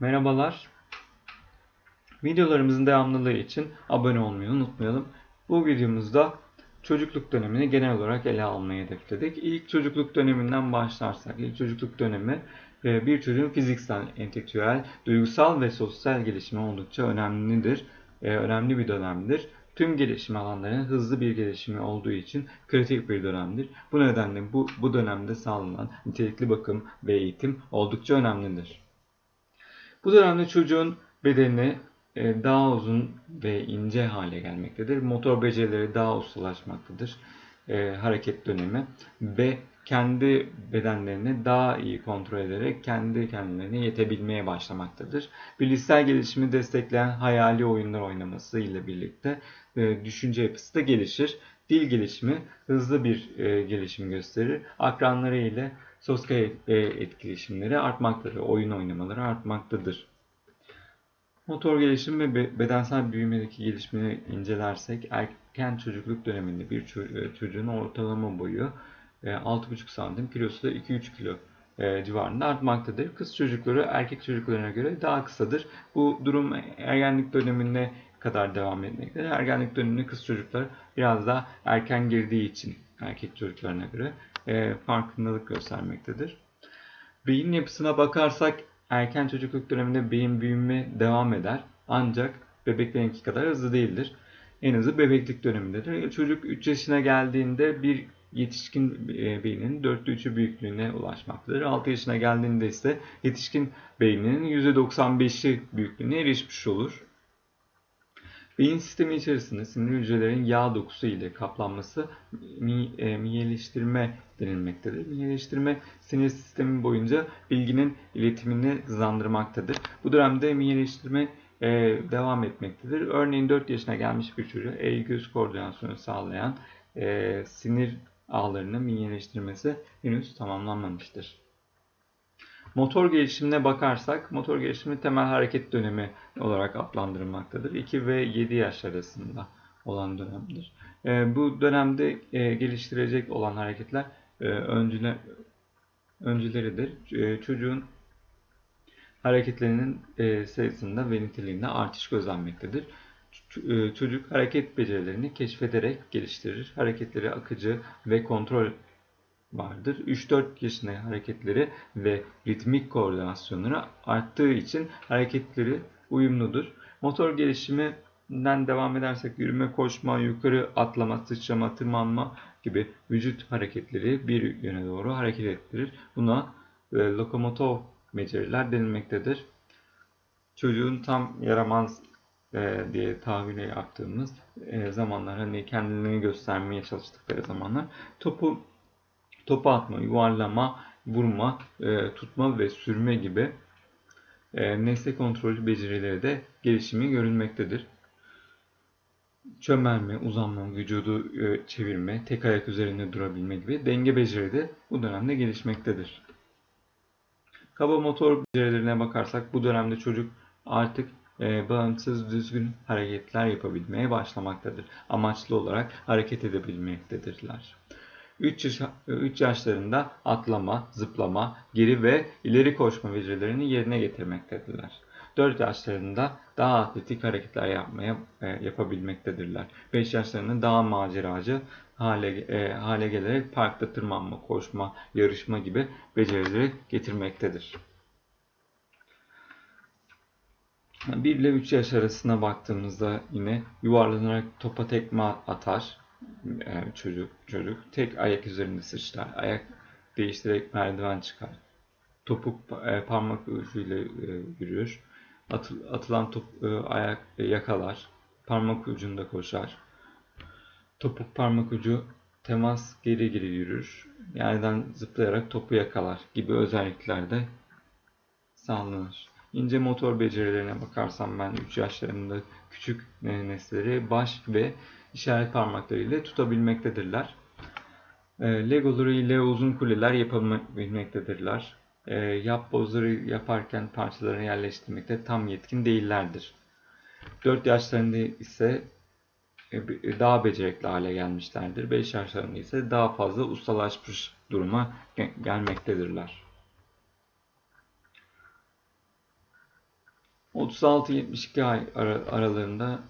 Merhabalar. Videolarımızın devamlılığı için abone olmayı unutmayalım. Bu videomuzda çocukluk dönemini genel olarak ele almayı hedefledik. İlk çocukluk döneminden başlarsak, ilk çocukluk dönemi e, bir çocuğun fiziksel, entelektüel, duygusal ve sosyal gelişimi oldukça önemlidir. E, önemli bir dönemdir. Tüm gelişim alanlarının hızlı bir gelişimi olduğu için kritik bir dönemdir. Bu nedenle bu, bu dönemde sağlanan nitelikli bakım ve eğitim oldukça önemlidir. Bu dönemde çocuğun bedeni e, daha uzun ve ince hale gelmektedir. Motor becerileri daha ustalaşmaktadır. E, hareket dönemi ve kendi bedenlerini daha iyi kontrol ederek kendi kendilerine yetebilmeye başlamaktadır. Bilişsel gelişimi destekleyen hayali oyunlar oynaması ile birlikte e, düşünce yapısı da gelişir. Dil gelişimi hızlı bir gelişim gösterir. Akranları ile sosyal e, etkileşimleri artmaktadır. Oyun oynamaları artmaktadır. Motor gelişim ve bedensel büyümedeki gelişimini incelersek erken çocukluk döneminde bir e, çocuğun ortalama boyu 6,5 e, santim, kilosu da 2-3 kilo civarında artmaktadır. Kız çocukları erkek çocuklarına göre daha kısadır. Bu durum ergenlik döneminde kadar devam etmektedir. Ergenlik döneminde kız çocuklar biraz daha erken girdiği için erkek çocuklarına göre farkındalık göstermektedir. Beyin yapısına bakarsak erken çocukluk döneminde beyin büyüme devam eder. Ancak bebeklerinki kadar hızlı değildir. En hızlı bebeklik dönemindedir. Çocuk 3 yaşına geldiğinde bir yetişkin e, beyninin 4'te 3'ü büyüklüğüne ulaşmaktadır. 6 yaşına geldiğinde ise yetişkin beyninin %95'i büyüklüğüne erişmiş olur. Beyin sistemi içerisinde sinir hücrelerin yağ dokusu ile kaplanması mi, e, miyeleştirme denilmektedir. Miyeleştirme sinir sistemi boyunca bilginin iletimini hızlandırmaktadır. Bu dönemde miyeleştirme e, devam etmektedir. Örneğin 4 yaşına gelmiş bir çocuğa el göz koordinasyonu sağlayan e, sinir ağlarının minyeleştirmesi henüz tamamlanmamıştır. Motor gelişimine bakarsak, motor gelişimi temel hareket dönemi olarak adlandırılmaktadır. 2 ve 7 yaş arasında olan dönemdir. E, bu dönemde e, geliştirecek olan hareketler e, öncüler, öncüleridir. E, çocuğun hareketlerinin e, sayısında ve niteliğinde artış gözlenmektedir. E, çocuk hareket becerilerini keşfederek geliştirir. Hareketleri akıcı ve kontrol vardır. 3-4 yaşında hareketleri ve ritmik koordinasyonları arttığı için hareketleri uyumludur. Motor gelişiminden devam edersek yürüme, koşma, yukarı atlama, sıçrama, tırmanma gibi vücut hareketleri bir yöne doğru hareket ettirir. Buna e, lokomotor beceriler denilmektedir. Çocuğun tam yaramaz e, diye tahvile yaptığımız e, zamanlar hani kendilerini göstermeye çalıştıkları zamanlar topu topu atma, yuvarlama, vurma, e, tutma ve sürme gibi e, nesne kontrolü becerileri de gelişimi görülmektedir. Çömelme, uzanma, vücudu e, çevirme, tek ayak üzerinde durabilme gibi denge becerileri de bu dönemde gelişmektedir. Kaba motor becerilerine bakarsak bu dönemde çocuk artık e, bağımsız düzgün hareketler yapabilmeye başlamaktadır. Amaçlı olarak hareket edebilmektedirler. 3, yaş, 3 yaşlarında atlama, zıplama, geri ve ileri koşma becerilerini yerine getirmektedirler. 4 yaşlarında daha atletik hareketler yapmaya e, yapabilmektedirler. 5 yaşlarında daha maceracı hale, e, hale gelerek parkta tırmanma, koşma, yarışma gibi becerileri getirmektedir. 1 ile 3 yaş arasına baktığımızda yine yuvarlanarak topa tekme atar yani çocuk çocuk tek ayak üzerinde sıçrar. Ayak değiştirerek merdiven çıkar. Topuk e, parmak ucuyla e, yürür. Atıl, atılan top e, ayak e, yakalar. Parmak ucunda koşar. Topuk parmak ucu temas geri geri yürür. Yerden zıplayarak topu yakalar gibi özellikler de sağlanır. İnce motor becerilerine bakarsam ben 3 yaşlarında küçük nesneleri baş ve işaret parmakları ile tutabilmektedirler. E, Legoları ile uzun kuleler yapabilmektedirler. E, yap bozları yaparken parçalarını yerleştirmekte tam yetkin değillerdir. 4 yaşlarında ise e, daha becerikli hale gelmişlerdir. 5 yaşlarında ise daha fazla ustalaşmış duruma gelmektedirler. 36-72 ay ara- aralarında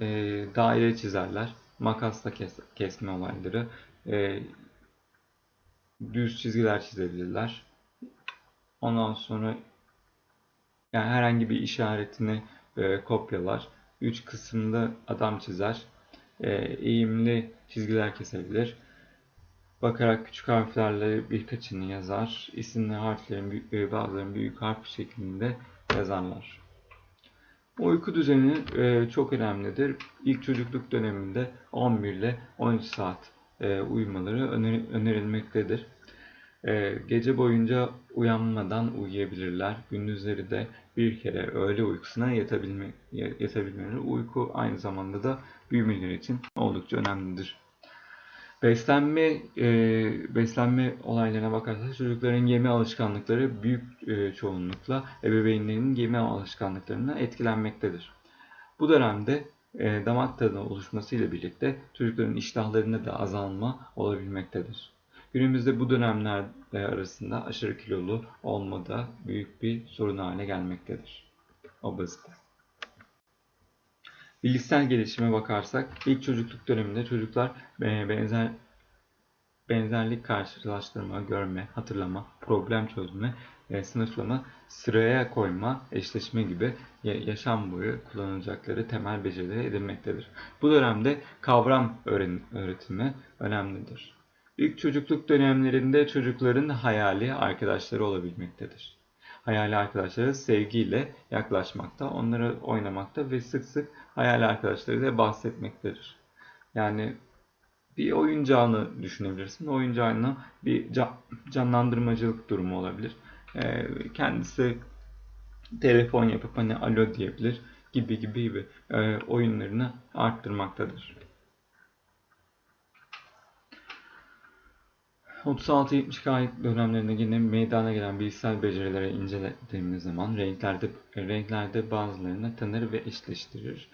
e, daire çizerler. Makasla kes- kesme olayları. e, düz çizgiler çizebilirler. Ondan sonra yani herhangi bir işaretini e, kopyalar. Üç kısımda adam çizer. E, eğimli çizgiler kesebilir. Bakarak küçük harflerle birkaçını yazar. İsimli harflerin e, bazılarını büyük harf şeklinde yazarlar. Uyku düzeni e, çok önemlidir. İlk çocukluk döneminde 11 ile 13 saat e, uyumaları öner- önerilmektedir. E, gece boyunca uyanmadan uyuyabilirler. Gündüzleri de bir kere öğle uykusuna yatabilme, yatabilmeleri. Uyku aynı zamanda da büyümeleri için oldukça önemlidir. Beslenme e, beslenme olaylarına bakarsak çocukların yeme alışkanlıkları büyük e, çoğunlukla ebeveynlerinin yeme alışkanlıklarına etkilenmektedir. Bu dönemde e, damak tadının oluşmasıyla birlikte çocukların iştahlarında da azalma olabilmektedir. Günümüzde bu dönemler arasında aşırı kilolu olma da büyük bir sorun haline gelmektedir. Obezite. Bilişsel gelişime bakarsak ilk çocukluk döneminde çocuklar e, benzer benzerlik karşılaştırma, görme, hatırlama, problem çözme, e, sınıflama, sıraya koyma, eşleşme gibi ya- yaşam boyu kullanılacakları temel becerileri edinmektedir. Bu dönemde kavram öğretimi önemlidir. İlk çocukluk dönemlerinde çocukların hayali arkadaşları olabilmektedir. Hayali arkadaşları sevgiyle yaklaşmakta, onları oynamakta ve sık sık hayali arkadaşlarıyla bahsetmektedir. Yani bir oyuncağını düşünebilirsin. Oyuncağını bir ca- canlandırmacılık durumu olabilir. Ee, kendisi telefon yapıp hani alo diyebilir gibi gibi gibi e, oyunlarını arttırmaktadır. 36-70 aylık dönemlerinde yine meydana gelen bilişsel becerileri incelediğimiz zaman renklerde renklerde bazılarını tanır ve eşleştirir.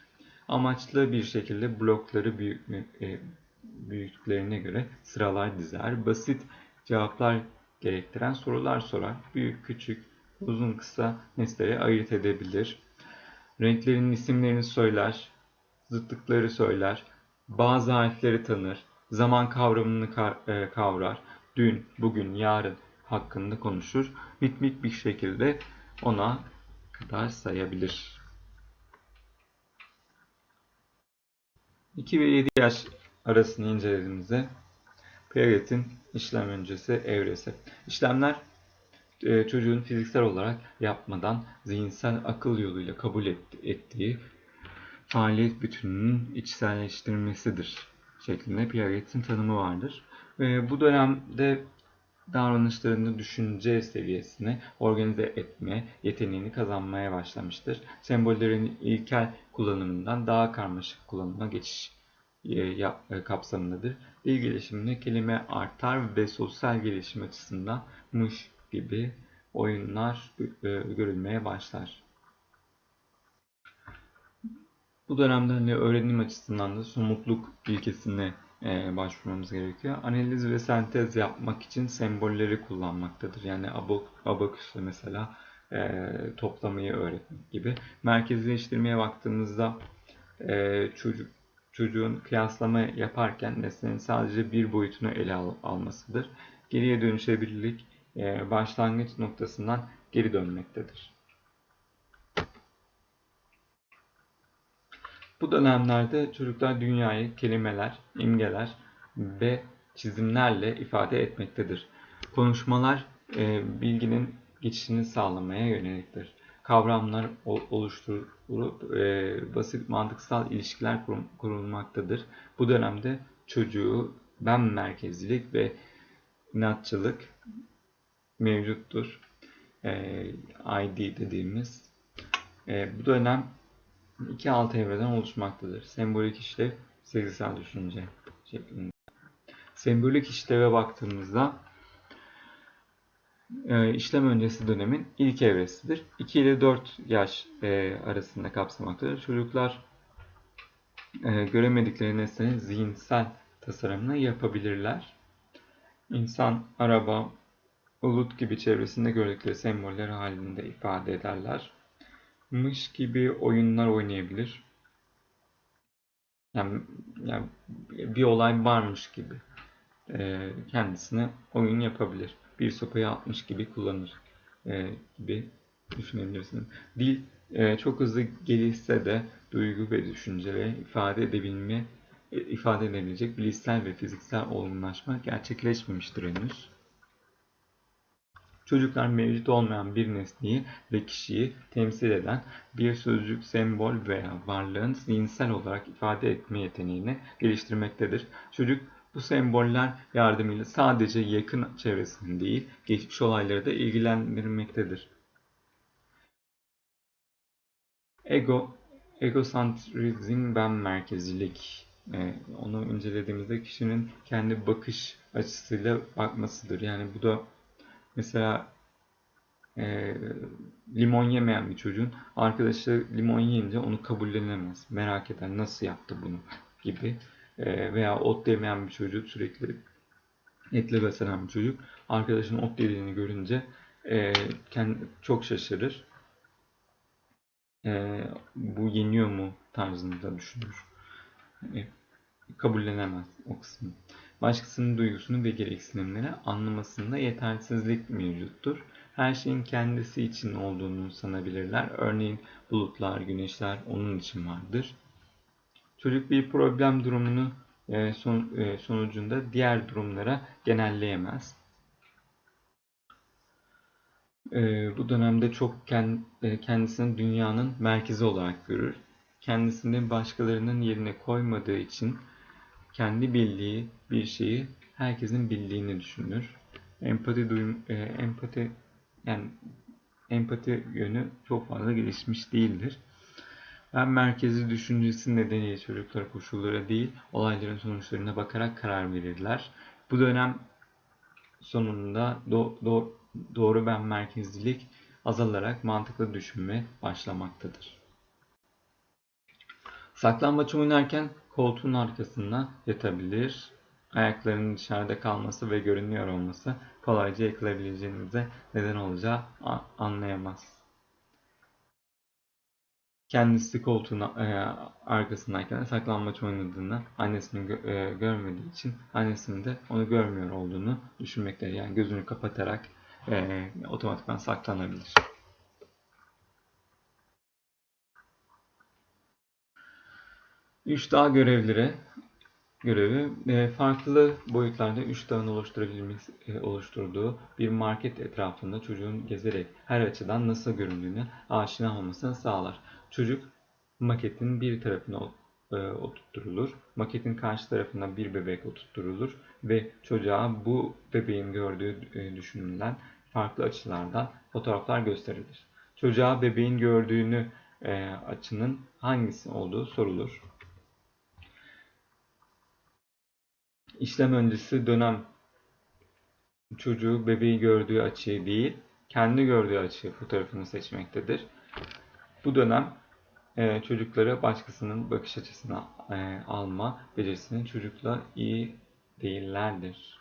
Amaçlı bir şekilde blokları büyük, e, büyüklüklerine göre sıralar dizer. Basit cevaplar gerektiren sorular sorar. Büyük, küçük, uzun, kısa nesneleri ayırt edebilir. Renklerin isimlerini söyler. Zıtlıkları söyler. Bazı harfleri tanır. Zaman kavramını ka- e, kavrar. Dün, bugün, yarın hakkında konuşur. Ritmik bir şekilde ona kadar sayabilir. 2 ve 7 yaş arasını incelediğimizde Piaget'in işlem öncesi evresi. İşlemler e, çocuğun fiziksel olarak yapmadan zihinsel akıl yoluyla kabul et- ettiği faaliyet bütününün içselleştirmesidir şeklinde Piaget'in tanımı vardır. E, bu dönemde davranışlarını düşünce seviyesine organize etme yeteneğini kazanmaya başlamıştır. Sembollerin ilkel kullanımından daha karmaşık kullanıma geçiş e, e, kapsamındadır. Dil gelişiminde kelime artar ve sosyal gelişim açısından mış gibi oyunlar e, görülmeye başlar. Bu dönemde hani öğrenim açısından da somutluk ilkesine e, başvurmamız gerekiyor. Analiz ve sentez yapmak için sembolleri kullanmaktadır. Yani abak, abaküsle mesela e, toplamayı öğretmek gibi. Merkezleştirmeye baktığımızda e, çocuk çocuğun kıyaslama yaparken nesnenin sadece bir boyutunu ele al- almasıdır. Geriye dönüşebilirlik e, başlangıç noktasından geri dönmektedir. Bu dönemlerde çocuklar dünyayı kelimeler, imgeler ve çizimlerle ifade etmektedir. Konuşmalar e, bilginin geçişini sağlamaya yöneliktir. Kavramlar oluşturulup e, basit mantıksal ilişkiler kurulmaktadır. Bu dönemde çocuğu ben merkezlilik ve inatçılık mevcuttur. E, ID dediğimiz. E, bu dönem iki alt evreden oluşmaktadır. Sembolik işlev, sezgisel düşünce şeklinde. Sembolik işleve baktığımızda e, işlem öncesi dönemin ilk evresidir. 2 ile 4 yaş e, arasında kapsamaktadır. Çocuklar e, göremedikleri nesnenin zihinsel tasarımını yapabilirler. İnsan, araba, bulut gibi çevresinde gördükleri semboller halinde ifade ederler. Mış gibi oyunlar oynayabilir. Yani, yani bir olay varmış gibi e, kendisine oyun yapabilir. Bir sopayı atmış gibi kullanır e, gibi düşünebilirsiniz. Dil e, çok hızlı gelişse de duygu ve düşünceleri ifade edebilme e, ifade edebilecek bilişsel ve fiziksel olgunlaşma gerçekleşmemiştir henüz. Çocuklar mevcut olmayan bir nesneyi ve kişiyi temsil eden bir sözcük, sembol veya varlığın zihinsel olarak ifade etme yeteneğini geliştirmektedir. Çocuk bu semboller yardımıyla sadece yakın çevresini değil, geçmiş olayları da ilgilendirmektedir. Ego, egosantrizm, ben merkezilik. Ee, onu incelediğimizde kişinin kendi bakış açısıyla bakmasıdır. Yani bu da mesela e, limon yemeyen bir çocuğun arkadaşı limon yiyince onu kabullenemez. Merak eder nasıl yaptı bunu gibi. E, veya ot yemeyen bir çocuk sürekli etle beslenen bir çocuk arkadaşının ot yediğini görünce e, kendi, çok şaşırır. E, bu yeniyor mu tarzında düşünür. E, kabullenemez o kısmı. Başkasının duygusunu ve gereksinimleri anlamasında yetersizlik mevcuttur. Her şeyin kendisi için olduğunu sanabilirler. Örneğin bulutlar, güneşler onun için vardır. Çocuk bir problem durumunu e, e, sonucunda diğer durumlara genelleyemez. E, bu dönemde çok kendisini dünyanın merkezi olarak görür. Kendisini başkalarının yerine koymadığı için kendi bildiği bir şeyi herkesin bildiğini düşünür. Empati duyum, e, empati yani empati yönü çok fazla gelişmiş değildir. Ben merkezi düşüncesi nedeniyle çocuklar koşullara değil, olayların sonuçlarına bakarak karar verirler. Bu dönem sonunda do, do, doğru ben merkezlilik azalarak mantıklı düşünme başlamaktadır. Saklambaç oynarken koltuğun arkasına yatabilir. Ayaklarının dışarıda kalması ve görünüyor olması kolayca yakalayabileceğinize neden olacağı anlayamaz. Kendisi koltuğun e, arkasındayken saklanmaç oynadığını annesini gö e, görmediği için annesinin de onu görmüyor olduğunu düşünmektedir. Yani gözünü kapatarak e, otomatikman saklanabilir. Üç dağ görevleri görevi e, farklı boyutlarda üç dağın oluşturabilmesi, e, oluşturduğu bir market etrafında çocuğun gezerek her açıdan nasıl göründüğünü aşina olmasını sağlar. Çocuk maketin bir tarafına e, oturtturulur. Maketin karşı tarafına bir bebek oturtturulur ve çocuğa bu bebeğin gördüğü düşünülen farklı açılardan fotoğraflar gösterilir. Çocuğa bebeğin gördüğünü açının hangisi olduğu sorulur. İşlem öncesi dönem çocuğu bebeği gördüğü açıyı değil, kendi gördüğü açıyı fotoğrafını seçmektedir. Bu dönem e, çocukları başkasının bakış açısına e, alma becerisinin çocukla iyi değillerdir.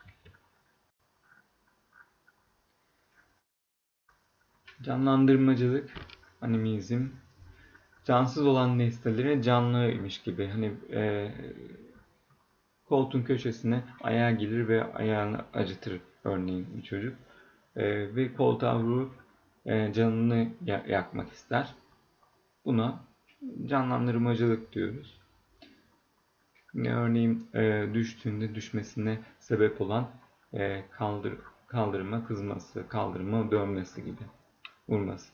Canlandırmacılık, animizm, cansız olan nesneleri canlıymış gibi. Hani e, koltuğun köşesine ayağı gelir ve ayağını acıtır örneğin bir çocuk. E, ve koltuğa vurur e, canını yakmak ister. Buna canlandırmacılık diyoruz. Yine örneğin e, düştüğünde düşmesine sebep olan e, kaldır, kaldırma kızması, kaldırma dönmesi gibi vurması.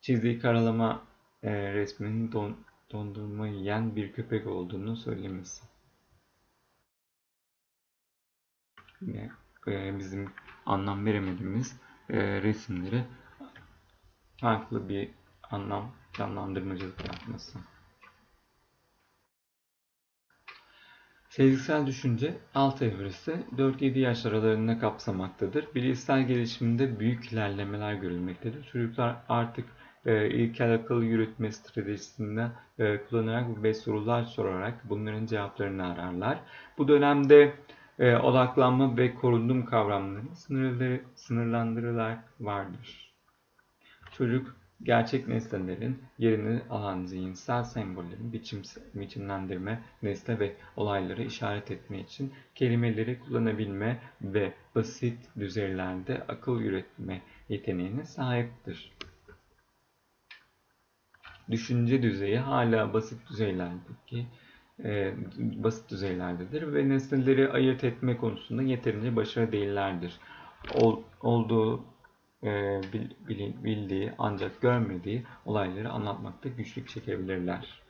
Çizdiği karalama e, resminin don, dondurma yiyen bir köpek olduğunu söylemesi. Yine e, bizim anlam veremediğimiz e, resimleri farklı bir anlam canlandırmacılık yapması. Sezgisel düşünce alt evresi 4-7 yaş aralarında kapsamaktadır. Bilişsel gelişiminde büyük ilerlemeler görülmektedir. Çocuklar artık e, ilkel akıl yürütme stratejisinde e, kullanarak ve sorular sorarak bunların cevaplarını ararlar. Bu dönemde e, odaklanma ve korunum kavramları sınırları, sınırlandırılar vardır. Çocuk gerçek nesnelerin yerini alan zihinsel sembollerin biçim, biçimlendirme, nesne ve olayları işaret etme için kelimeleri kullanabilme ve basit düzeylerde akıl üretme yeteneğine sahiptir. Düşünce düzeyi hala basit düzeylerdeki e, basit düzeylerdedir ve nesneleri ayırt etme konusunda yeterince başarılı değillerdir. Ol, olduğu e, bil, bil, bildiği ancak görmediği olayları anlatmakta güçlük çekebilirler.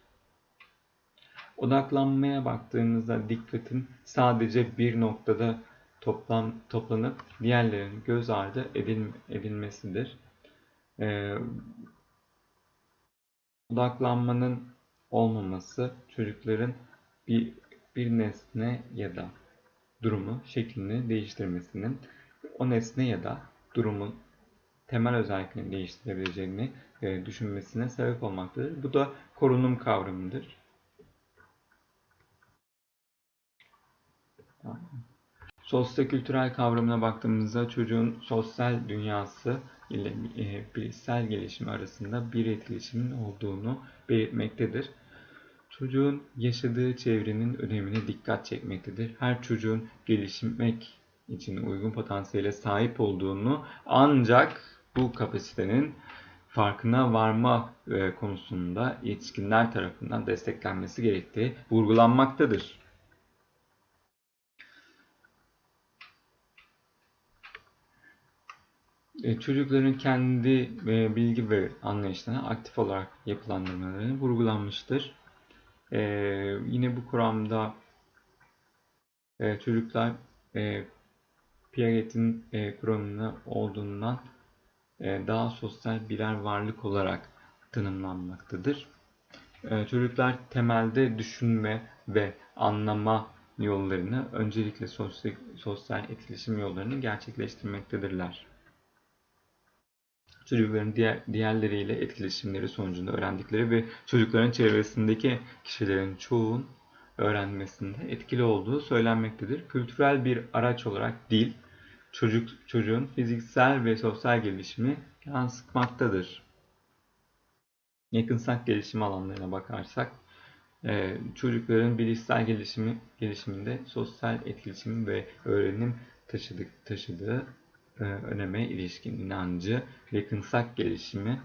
Odaklanmaya baktığınızda dikkatin sadece bir noktada toplam, toplanıp diğerlerinin göz ardı edil, edilmesidir. Ee, odaklanmanın olmaması çocukların bir, bir nesne ya da durumu şeklini değiştirmesinin o nesne ya da durumun temel özelliklerini değiştirebileceğini e, düşünmesine sebep olmaktadır. Bu da korunum kavramıdır. Sosyokültürel kavramına baktığımızda çocuğun sosyal dünyası ile e, bilişsel gelişimi arasında bir etkileşimin olduğunu belirtmektedir. Çocuğun yaşadığı çevrenin önemine dikkat çekmektedir. Her çocuğun gelişmek için uygun potansiyele sahip olduğunu ancak bu kapasitenin farkına varma e, konusunda yetişkinler tarafından desteklenmesi gerektiği vurgulanmaktadır. E, çocukların kendi e, bilgi ve anlayışlarına aktif olarak yapılandırmaları vurgulanmıştır. Yine bu kuramda çocuklar Piaget'in kuramına olduğundan e, daha sosyal birer varlık olarak tanımlanmaktadır. E, çocuklar temelde düşünme ve anlama yollarını öncelikle sosyal, sosyal etkileşim yollarını gerçekleştirmektedirler. Çocukların diğer, diğerleriyle etkileşimleri sonucunda öğrendikleri ve çocukların çevresindeki kişilerin çoğun öğrenmesinde etkili olduğu söylenmektedir. Kültürel bir araç olarak dil, çocuk çocuğun fiziksel ve sosyal gelişimi yansıtmaktadır. Yakınsak gelişim alanlarına bakarsak e, çocukların bilişsel gelişimi gelişiminde sosyal etkileşim ve öğrenim taşıdık, taşıdığı e, öneme ilişkin inancı yakınsak gelişimi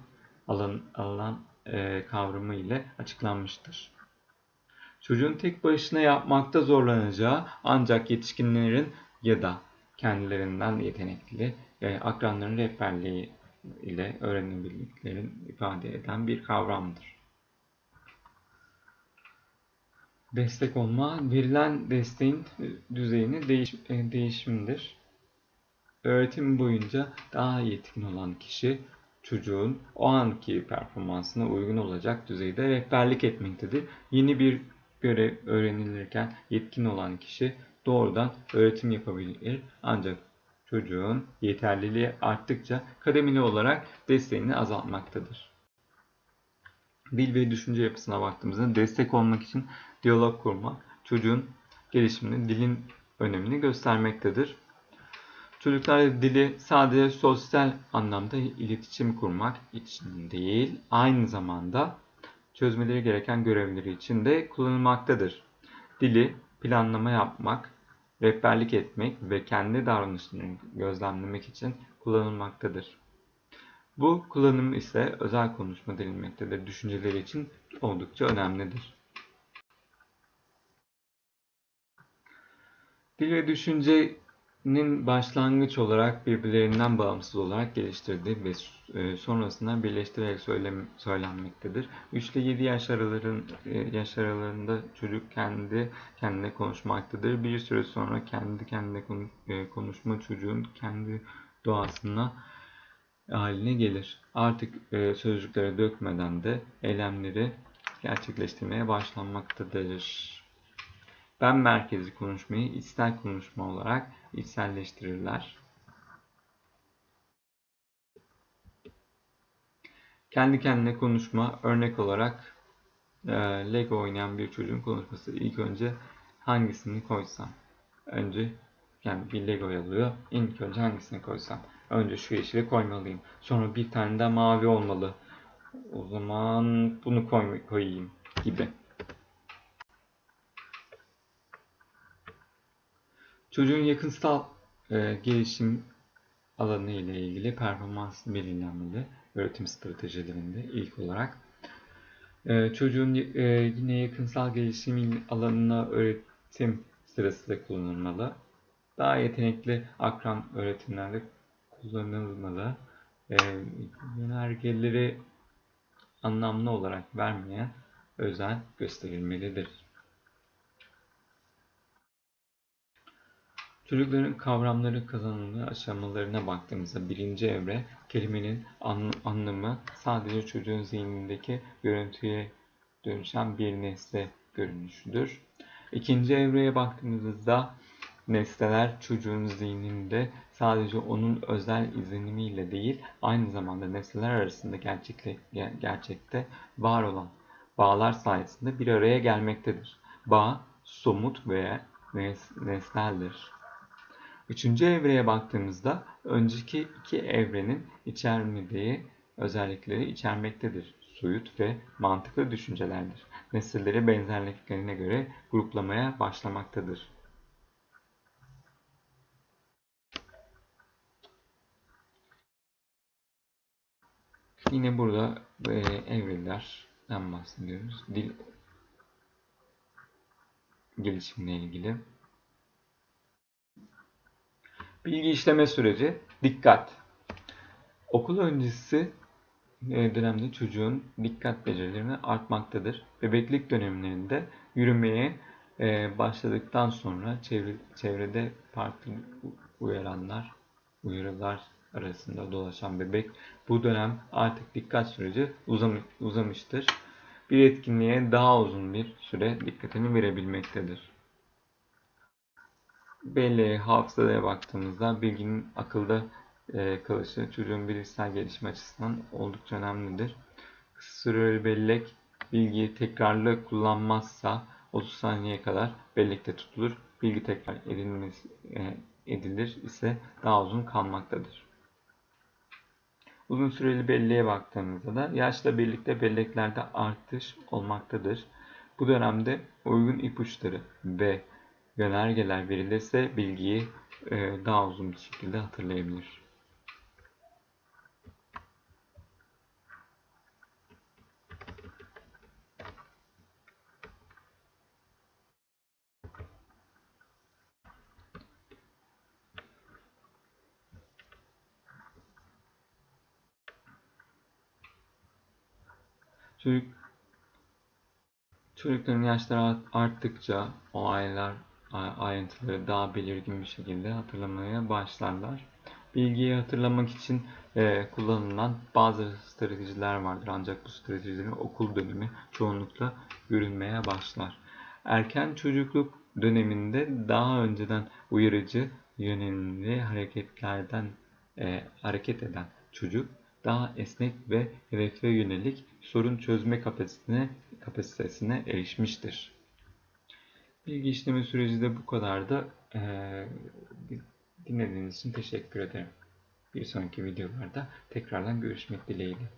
alan, alan e, kavramı ile açıklanmıştır. Çocuğun tek başına yapmakta zorlanacağı ancak yetişkinlerin ya da kendilerinden yetenekli ve akranların rehberliği ile öğrenebildiklerini ifade eden bir kavramdır. Destek olma, verilen desteğin düzeyini değiş, e, değişimdir. Öğretim boyunca daha yetkin olan kişi çocuğun o anki performansına uygun olacak düzeyde rehberlik etmektedir. Yeni bir görev öğrenilirken yetkin olan kişi doğrudan öğretim yapabilir. Ancak çocuğun yeterliliği arttıkça kademeli olarak desteğini azaltmaktadır. Dil ve düşünce yapısına baktığımızda destek olmak için diyalog kurmak çocuğun gelişiminde dilin önemini göstermektedir. Çocuklar dili sadece sosyal anlamda iletişim kurmak için değil, aynı zamanda çözmeleri gereken görevleri için de kullanılmaktadır. Dili planlama yapmak, rehberlik etmek ve kendi davranışlarını gözlemlemek için kullanılmaktadır. Bu kullanım ise özel konuşma denilmektedir. Düşünceleri için oldukça önemlidir. Dil ve düşüncenin başlangıç olarak birbirlerinden bağımsız olarak geliştirdiği ve e, sonrasında birleştirerek söylem, söylenmektedir. 3 ile 7 yaş, araların, e, yaş aralarında çocuk kendi kendine konuşmaktadır. Bir süre sonra kendi kendine e, konuşma çocuğun kendi doğasına haline gelir. Artık sözcüklere dökmeden de eylemleri gerçekleştirmeye başlanmaktadır. Ben merkezi konuşmayı içsel konuşma olarak içselleştirirler. Kendi kendine konuşma örnek olarak e, Lego oynayan bir çocuğun konuşması. İlk önce hangisini koysam? Önce yani bir Lego alıyor. İlk önce hangisini koysam? Önce şu yeşili koymalıyım. Sonra bir tane de mavi olmalı. O zaman bunu koy, koyayım gibi. Çocuğun yakınsal e, gelişim alanı ile ilgili performans belirlenmeli öğretim stratejilerinde ilk olarak. E, çocuğun e, yine yakınsal gelişim alanına öğretim sırasında kullanılmalı. Daha yetenekli akran öğretimlerde kullanılmalı. E, yönergeleri anlamlı olarak vermeye özen gösterilmelidir. Çocukların kavramları kazanımı aşamalarına baktığımızda birinci evre kelimenin an, anlamı sadece çocuğun zihnindeki görüntüye dönüşen bir nesne görünüşüdür. İkinci evreye baktığımızda nesneler çocuğun zihninde sadece onun özel izlenimiyle değil aynı zamanda nesneler arasında gerçekle, gerçekte var olan bağlar sayesinde bir araya gelmektedir. Bağ somut veya nesneldir. Üçüncü evreye baktığımızda önceki iki evrenin içermediği özellikleri içermektedir. Soyut ve mantıklı düşüncelerdir. Nesilleri benzerliklerine göre gruplamaya başlamaktadır. Yine burada e, evrelerden bahsediyoruz. Dil gelişimle ilgili. Bilgi işleme süreci, dikkat. Okul öncesi e, dönemde çocuğun dikkat becerilerini artmaktadır. Bebeklik dönemlerinde yürümeye e, başladıktan sonra çevre, çevrede farklı uyaranlar, uyarılar arasında dolaşan bebek bu dönem artık dikkat süreci uzamıştır. Bir etkinliğe daha uzun bir süre dikkatini verebilmektedir belleğe, hafızaya baktığımızda bilginin akılda e, kalışı çocuğun bilişsel gelişim açısından oldukça önemlidir. Süreli bellek bilgiyi tekrarlı kullanmazsa 30 saniyeye kadar bellekte tutulur. Bilgi tekrar edilmesi, e, edilir ise daha uzun kalmaktadır. Uzun süreli belleğe baktığımızda da yaşla birlikte belleklerde artış olmaktadır. Bu dönemde uygun ipuçları ve yönergeler verilirse bilgiyi e, daha uzun bir şekilde hatırlayabilir. Çocuk, çocukların yaşları arttıkça olaylar ayrıntıları daha belirgin bir şekilde hatırlamaya başlarlar. Bilgiyi hatırlamak için e, kullanılan bazı stratejiler vardır ancak bu stratejilerin okul dönemi çoğunlukla görünmeye başlar. Erken çocukluk döneminde daha önceden uyarıcı yönelimli hareketlerden e, hareket eden çocuk daha esnek ve hedefe yönelik sorun çözme kapasitesine, kapasitesine erişmiştir. Bilgi işleme süreci de bu kadardı. Ee, dinlediğiniz için teşekkür ederim. Bir sonraki videolarda tekrardan görüşmek dileğiyle.